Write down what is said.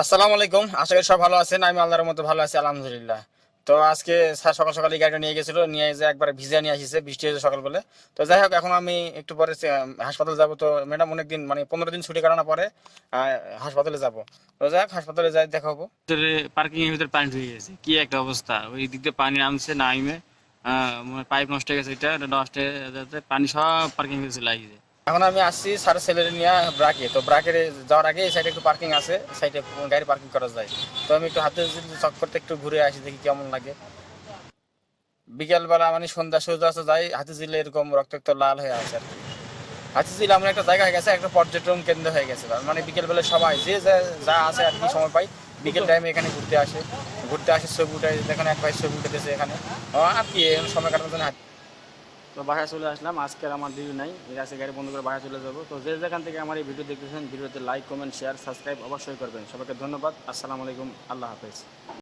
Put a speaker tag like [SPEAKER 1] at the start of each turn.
[SPEAKER 1] আসসালামু আলাইকুম। আশা করি সব ভালো আছেন। আমি আল্লাহর মতো ভালো আছি, আলহামদুলিল্লাহ। তো আজকে স্যার সকাল সকালে গাড়িটা নিয়ে গেছিল, নিয়ে যে একবার ভিজা নিয়ে আসিছে, বৃষ্টি হয়েছে সকাল বলে। তো যাই হোক, এখন আমি একটু পরে হাসপাতাল যাব। তো ম্যাডাম অনেকদিন মানে পনেরো দিন ছুটি কাটানোর পরে হাসপাতালে যাব। তো যাই হোক, হাসপাতালে যাই, দেখা হব।
[SPEAKER 2] পার্কিং এর ভিতরে পানি ঢুকে গেছে। কি একটা অবস্থা। ওই দিক দিয়ে পানি নামছে, নাইমে। পাইপ নষ্ট হয়ে গেছে, এটা। নষ্ট হয়ে পানি সব পার্কিং এর ভিতরে লাগিয়ে যায়
[SPEAKER 1] এখন আমি আসছি স্যার ছেলের নিয়ে ব্রাকে। তো ব্রাকে যাওয়ার আগে এই সাইডে একটু পার্কিং আছে সাইডে গাড়ি পার্কিং করা যায়। তো আমি একটু হাতে চক করতে একটু ঘুরে আসি, দেখি কেমন লাগে। বিকেলবেলা মানে সন্ধ্যা সূর্য আছে যাই হাতি জিলে এরকম রক্তাক্ত লাল হয়ে আছে আর কি। হাতি জিল এমন একটা জায়গা হয়ে গেছে, একটা পর্যটন কেন্দ্র হয়ে গেছে। মানে বিকেলবেলা সবাই যে যা- আছে আর কি সময় পাই বিকেল টাইমে এখানে ঘুরতে আসে। ঘুরতে আসে ছবি উঠে, দেখেন এক ভাই ছবি উঠেছে এখানে। আর কি সময় কাটানোর জন্য
[SPEAKER 2] তো বাসায় চলে আসলাম। আজকে আমার ভিডিও নাই এর আছে গাড়ি বন্ধ করে বাসায় চলে যাব। তো যে যেখান থেকে আমার এই ভিডিও দেখতেছেন ভিডিওতে লাইক কমেন্ট শেয়ার সাবস্ক্রাইব অবশ্যই করবেন। সবাইকে ধন্যবাদ। আসসালামু আলাইকুম। আল্লাহ হাফেজ।